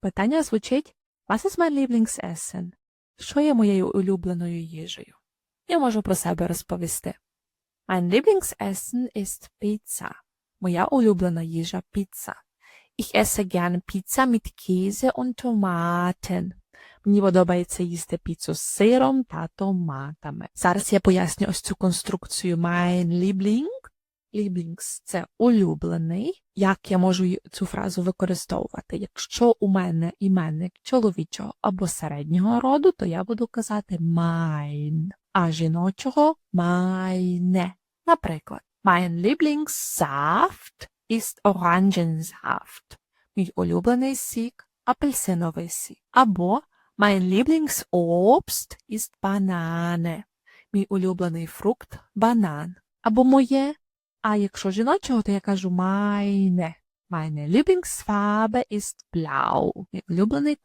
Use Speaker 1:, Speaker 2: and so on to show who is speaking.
Speaker 1: Питання звучить Was ist mein Lieblingsessen? Що є моєю улюбленою їжею? Я можу про себе розповісти. Mein Lieblingsessen ist Pizza. Моя улюблена їжа піца. Ich esse gern Pizza mit Käse und Tomaten. Мені подобається їсти піцу з сиром та томатами. Зараз я поясню ось цю конструкцію mein Liebling. Lieblings – це улюблений. Як я можу цю фразу використовувати? Якщо у мене іменник чоловічого або середнього роду, то я буду казати mein, а жіночого meine. Наприклад, mein Lieblingssaft ist Orangensaft. Мій улюблений сік – апельсиновий сік. Або mein Lieblingsobst ist Banane. Мій улюблений фрукт – банан. Або моє а якщо жіночого, то я кажу meine. Meine Lieblingsfarbe ist blau. Улюблений